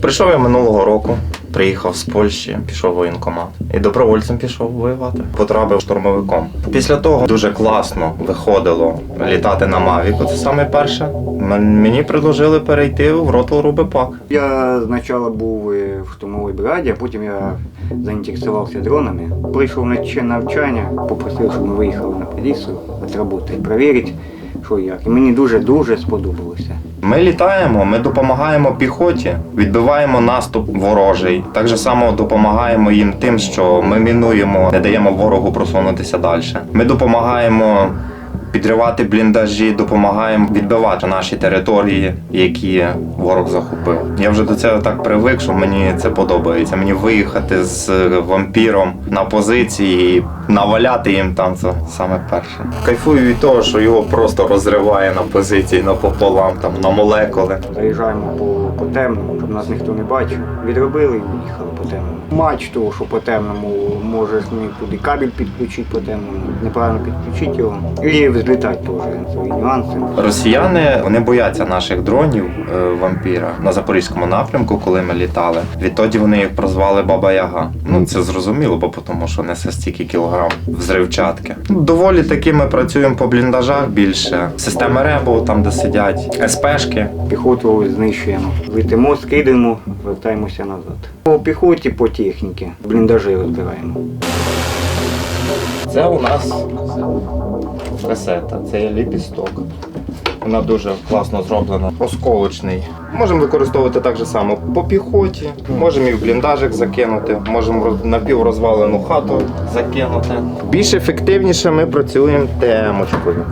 Прийшов я минулого року, приїхав з Польщі, пішов воєнкомат. І добровольцем пішов воювати. Потрапив штурмовиком. Після того дуже класно виходило літати на Мавіку. Це саме перше. Мені предложили перейти в роту Рубепак. Я спочатку був в штурмовій бригаді, а потім я заінтересувався дронами. Прийшов на навчання, попросив, щоб ми виїхали на Полісу відработати, перевірити, що як. І мені дуже-дуже сподобалося. Ми літаємо, ми допомагаємо піхоті, відбиваємо наступ ворожий. Так же само допомагаємо їм тим, що ми мінуємо, не даємо ворогу просунутися далі. Ми допомагаємо підривати бліндажі, допомагаємо відбивати наші території, які ворог захопив. Я вже до цього так привик, що мені це подобається. Мені виїхати з вампіром на позиції і наваляти їм там це саме перше. Кайфую від того, що його просто розриває на позиції напополам, там на молекули. Заїжджаємо по, по темному, щоб нас ніхто не бачив. Відробили і виїхали по темному. Мачту, що по темному можеш не туди кабель підключити по темному, неправильно підключити його. І взлітати теж свої нюанси. Росіяни вони бояться наших дронів е, вампіра на запорізькому напрямку, коли ми літали. Відтоді вони їх прозвали Баба Яга. Ну це зрозуміло, бо тому що несе стільки кілограм взривчатки. Доволі таки ми працюємо по бліндажах більше. Системи РЕБО, там де сидять, СПшки. Піхоту знищуємо. Летимо, скидаємо, вертаємося назад. По піхоті, по техніці. Бліндажі розбираємо. Це у нас касета, це є ліпісток. Вона дуже класно зроблена. Осколочний. Можемо використовувати так же само по піхоті, можемо і в бліндажик закинути, можемо роз- напіврозвалену хату закинути. Більш ефективніше ми працюємо темочкою.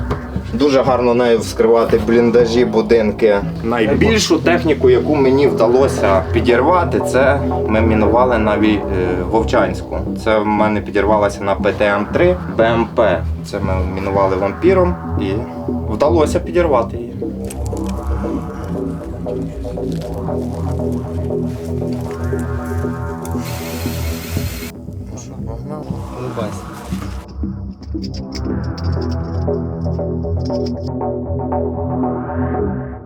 Дуже гарно нею вскривати бліндажі, будинки. Найбільшу техніку, яку мені вдалося підірвати, це ми мінували на е, Вовчанську. Це в мене підірвалося на ПТМ-3 БМП. Це ми мінували вампіром і вдалося підірвати її. Thank you.